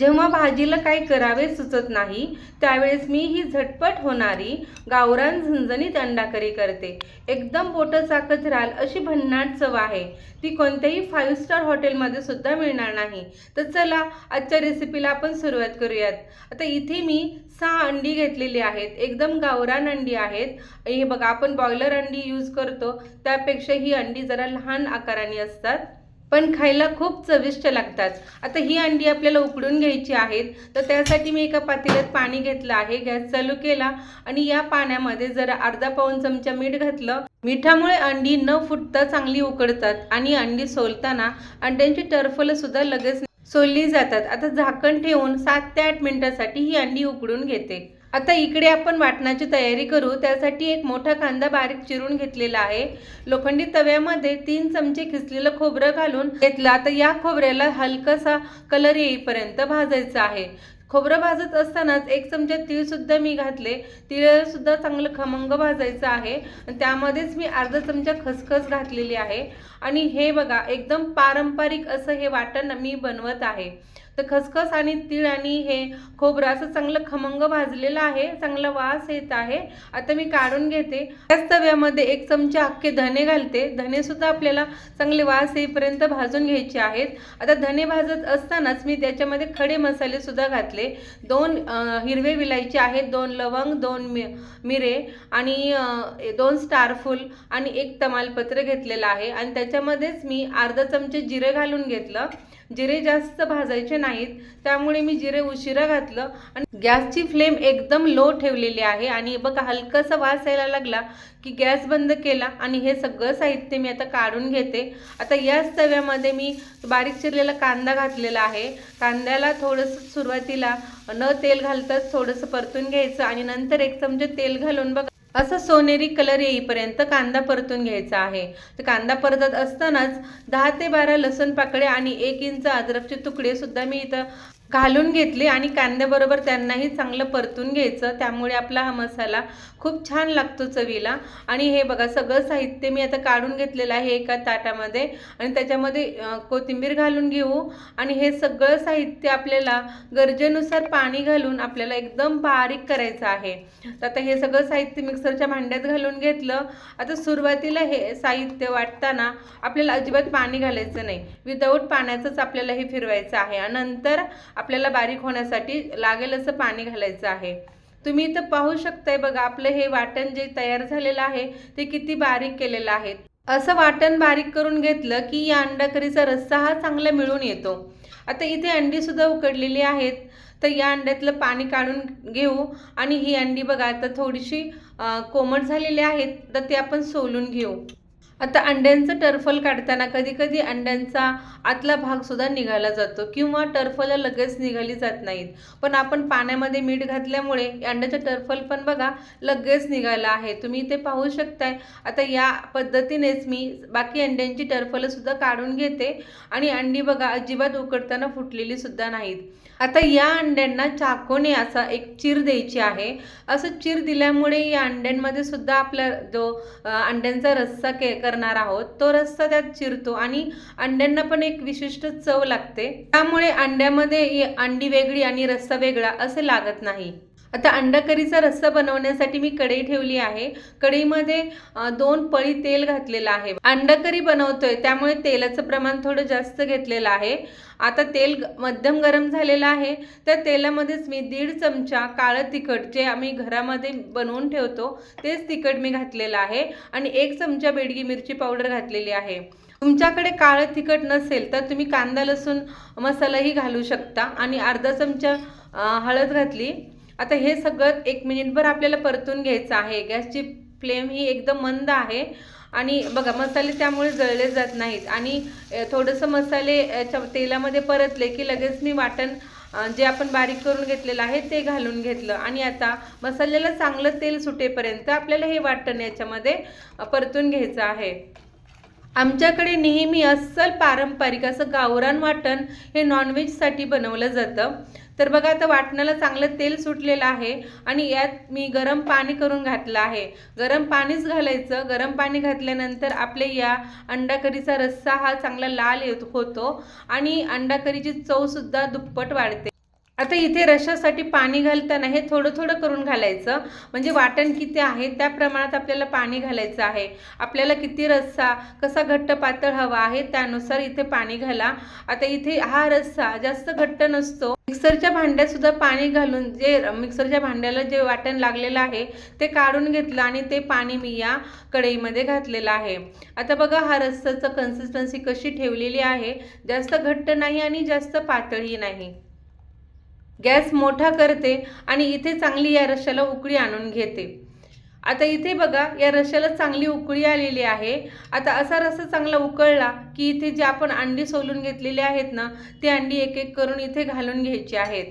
जेव्हा भाजीला काही करावे सुचत नाही त्यावेळेस मी ही झटपट होणारी गावरान झणझणीत अंडाकरी करते. एकदम पोटं चाकत राहाल अशी भन्नाट चव आहे. ती कोणत्याही फाईव्ह स्टार हॉटेलमध्ये सुद्धा मिळणार नाही. तर चला आजच्या रेसिपीला आपण सुरुवात करूयात. आता इथे मी सहा अंडी घेतलेली आहेत. एकदम गावरान अंडी आहेत. हे बघा आपण बॉयलर अंडी यूज करतो. त्यापेक्षा ही अंडी जरा लहान आकाराने असतात. पण खायला खूप चविष्ट लागतात. आता ही अंडी आपल्याला उकडून घ्यायची आहेत तर त्यासाठी मी एका पातेल्यात पाणी घेतलं आहे गॅस चालू केला आणि या पाण्यामध्ये जरा अर्धा पाऊण चमचा मीठ घातलं मिठामुळे अंडी न फुटता चांगली उकडतात आणि अंडी सोलताना अंड्यांची टरफलं सुद्धा लगेच सोलली जातात. आता झाकण ठेवून सात ते आठ मिनिटासाठी ही अंडी उकडून घेते. आता इकडे आपण वाटणाची तयारी करू. त्यासाठी एक मोठा कांदा बारीक चिरून घेतलेला आहे. लोखंडी तव्यामध्ये तीन चमचे खिसलेलं खोबरं घालून घेतलं. आता या खोबऱ्याला हलकासा कलर येईपर्यंत भाजायचं आहे. खोबरं भाजत असतानाच एक चमचा तीळसुद्धा मी घातले. तिळसुद्धा चांगलं खमंग भाजायचं आहे. त्यामध्येच मी अर्धा चमचा खसखस घातलेली आहे. आणि हे बघा एकदम पारंपरिक असं हे वाटण मी बनवत आहे. तर खसखस आणि तीळ आणि हे खोबरं असं चांगलं खमंग भाजलेलं आहे चांगला वास येत आहे. आता मी काढून घेते. त्याच तव्यामध्ये एक चमचा अख्खे धने घालते. धनेसुद्धा आपल्याला चांगले वास येईपर्यंत भाजून घ्यायचे आहेत. आता धने भाजत असतानाच मी त्याच्यामध्ये खडे मसालेसुद्धा घातले. दोन हिरवे विलायचे आहेत दोन लवंग दोन मि मिरे आणि दोन स्टारफूल आणि एक तमालपत्र घेतलेलं आहे. आणि त्याच्यामध्येच मी अर्धा चमचे जिरे घालून घेतलं. जिरे जास्त भाजायचे नाहीत. त्यामुळे मी जिरे उशिरा घातलं आणि गॅसची फ्लेम एकदम लो ठेवलेली आहे. आणि बघा हलकासा वास यायला लागला की गॅस बंद केला आणि हे सगळं साहित्य मी आता काढून घेते. आता याच तव्यामध्ये मी बारीक चिरलेला कांदा घातलेला आहे. कांद्याला थोडंसं सुरुवातीला न तेल घालताच थोडंसं परतून घ्यायचं आणि नंतर एक चमचे तेल घालून बघा असं सोनेरी कलर येईपर्यंत कांदा परतून घ्यायचा आहे. तर कांदा परतत असतानाच दहा ते बारा लसूण पाकळ्या आणि एक इंच अद्रकचे तुकडे सुद्धा मी इथं घालून घेतली आणि कांद्याबरोबर त्यांनाही चांगलं परतून घ्यायचं. त्यामुळे आपला हा मसाला खूप छान लागतो चवीला. आणि हे बघा सगळं साहित्य मी आता काढून घेतलेलं आहे एका ताटामध्ये. आणि त्याच्यामध्ये कोथिंबीर घालून घेऊ. आणि हे सगळं साहित्य आपल्याला गरजेनुसार पाणी घालून आपल्याला एकदम बारीक करायचं आहे. तर आता हे सगळं साहित्य मिक्सरच्या भांड्यात घालून घेतलं. आता सुरुवातीला हे साहित्य वाटताना आपल्याला अजिबात पाणी घालायचं नाही. विदाऊट पाण्याचंच आपल्याला हे फिरवायचं आहे. आणि नंतर आपल्याला बारीक होण्यासाठी लागेल असं पाणी घालायचं आहे. तुम्ही इथं पाहू शकताय बघा आपलं हे वाटण जे तयार झालेलं आहे ते किती बारीक केलेलं आहे. असं वाटण बारीक करून घेतलं की या अंडाकरीचा रस्सा हा चांगला मिळून येतो. आता इथे अंडी सुद्धा उकडलेली आहेत. तर या अंड्यातलं पाणी काढून घेऊ. आणि ही अंडी बघा आता थोडीशी कोमट झालेली आहेत. तर ते आपण सोलून घेऊ. आता अंड्यांचं टर्फल काढताना कधी कधी अंड्यांचा आतला भागसुद्धा निघाला जातो किंवा टर्फलं लगेच निघाली जात नाहीत. पण आपण पाण्यामध्ये मीठ घातल्यामुळे अंड्याचं टर्फल पण बघा लगेच निघाला आहे. तुम्ही ते पाहू शकताय. आता या पद्धतीनेच मी बाकी अंड्यांची टर्फलंसुद्धा काढून घेते आणि अंडी बघा अजिबात उकडताना फुटलेली सुद्धा नाहीत. आता या अंड्यांना चाकूने असा एक चीर द्यायची आहे. असं चीर दिल्यामुळे या अंड्यांमध्ये सुद्धा आपला जो अंड्यांचा रस्सा के करणार आहोत तो रस्सा त्यात चिरतो आणि अंड्यांना पण एक विशिष्ट चव लागते. त्यामुळे अंड्यामध्ये अंडी वेगळी आणि रस्सा वेगळा असे लागत नाही. आता अंडा करीचा रस्सा बनवण्यासाठी मी कढई ठेवली आहे. कढईमध्ये दोन पळी तेल घातलेलं आहे. अंडा करी बनवतोय त्यामुळे तेलाचं प्रमाण थोडं जास्त घेतलेलं आहे. आता तेल मध्यम गरम झालेलं आहे. त्या तेलामध्येच मी दीड चमचा काळं तिखट जे आम्ही घरामध्ये बनवून ठेवतो तेच तिखट मी घातलेलं आहे. आणि एक चमचा बेडगी मिरची पावडर घातलेली आहे. तुमच्याकडे काळं तिखट नसेल तर तुम्ही कांदा लसूण मसालाही घालू शकता. आणि अर्धा चमचा हळद घातली. आता हे सगळं एक मिनिटभर आपल्याला परतून घ्यायचं आहे. गॅसची फ्लेम ही एकदम मंद आहे. आणि बघा मसाले त्यामुळे जळले जात नाहीत. आणि थोडंसं मसाले याच्या तेलामध्ये परतले की लगेच मी वाटण जे आपण बारीक करून घेतलेलं आहे ते घालून घेतलं. आणि आता मसाल्याला चांगलं तेल सुटेपर्यंत आपल्याला हे वाटण याच्यामध्ये परतून घ्यायचं आहे. आमच्याकडे नेहमी अस्सल पारंपरिक असं गावरान वाटण हे नॉनव्हेजसाठी बनवलं जातं. तर बघा आता वाटणाला चांगलं तेल सुटलेलं आहे आणि यात मी गरम पाणी करून घातलं आहे. गरम पाणीच घालायचं. गरम पाणी घातल्यानंतर आपले या अंडाकरीचा रस्सा हा चांगला लाल येत होतो आणि अंडाकरीची चवसुद्धा दुप्पट वाढते. आता इथे रशासाठी पाणी घालताना हे थोडं थोडं करून घालायचं. म्हणजे वाटण किती आहे त्या प्रमाणात आपल्याला पाणी घालायचं आहे. आपल्याला किती रस्सा कसा घट्ट पातळ हवा आहे त्यानुसार इथे पाणी घाला. आता इथे हा रस्सा जास्त घट्ट नसतो. मिक्सरच्या भांड्यात सुद्धा पाणी घालून जे मिक्सरच्या भांड्याला जे वाटण लागलेलं आहे ते काढून घेतलं आणि ते पाणी मी या कढईमध्ये घातलेलं आहे. आता बघा हा रस्साचं कन्सिस्टन्सी कशी ठेवलेली आहे. जास्त घट्ट नाही आणि जास्त पातळही नाही. गॅस मोठा करते आणि इथे चांगली या रश्याला उकळी आणून घेते. आता इथे बघा या रश्याला चांगली उकळी आलेली आहे. आता असा रस्सा चांगला उकळला की इथे जे आपण अंडी सोलून घेतलेली आहेत ना ती अंडी एक एक करून इथे घालून घ्यायची आहेत.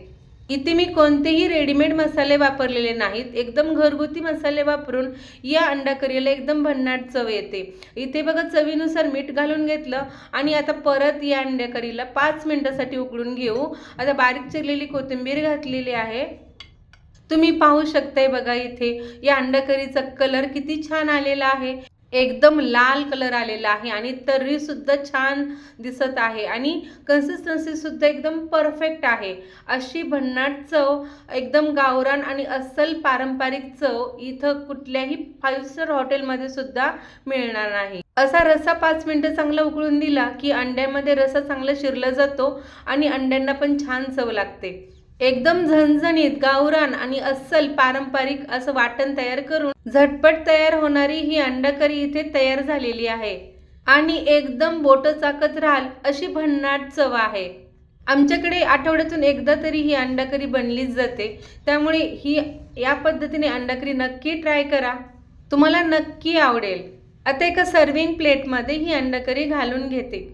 इथे मी कोणतेही रेडीमेड मसाले वापरलेले नाहीत. एकदम घरगुती मसाले वापरून या अंडा करीला एकदम भन्नाट चव येते. इथे बघा चवीनुसार मीठ घालून घेतलं आणि आता परत या अंड्या करीला पाच मिनटासाठी उकळून घेऊ. आता बारीक चिरलेली कोथिंबीर घातलेली आहे. तुम्ही पाहू शकताय बघा इथे या अंडा करीचा कलर किती छान आलेला आहे. एकदम लाल कलर आलेला आहे आणि तर्री सुद्धा छान दिसत आहे आणि कन्सिस्टन्सी सुद्धा एकदम परफेक्ट आहे. अशी भन्नाट चव एकदम गावरान आणि अस्सल पारंपरिक चव इथं कुठल्याही फाईव्ह स्टार हॉटेलमध्ये सुद्धा मिळणार नाही. असा रस्सा पाच मिनटं चांगला उकळून दिला की अंड्यामध्ये रस्सा चांगला शिरला जातो आणि अंड्यांना पण छान चव लागते. एकदम झणझणीत गावरान आणि अस्सल पारंपरिक असं वाटण तयार करून झटपट तयार होणारी ही अंडकरी इथे तयार झालेली आहे. आणि एकदम बोट चाकत राहाल अशी भन्नाट चव आहे. आमच्याकडे आठवड्यातून एकदा तरी ही अंडकरी बनलीच जाते. त्यामुळे ही या पद्धतीने अंडाकरी नक्की ट्राय करा. तुम्हाला नक्की आवडेल. आता एका सर्विंग प्लेटमध्ये ही अंडकरी घालून घेते.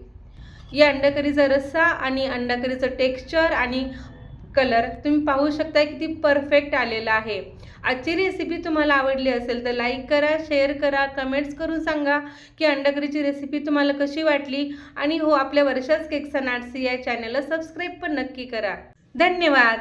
या अंडकरीचा रस्सा आणि अंडाकरीचं टेक्स्चर आणि कलर तुम्ही पाहू शकता किती परफेक्ट आलेला आहे. आजची रेसिपी तुम्हाला आवडली असेल तर लाईक करा शेअर करा कमेंट्स करून सांगा की अंडाकरीची रेसिपी तुम्हाला कशी वाटली. आणि हो आपल्या वर्षाच केक्स अँड आर्ट्स या चॅनलला सबस्क्राईब पण नक्की करा. धन्यवाद!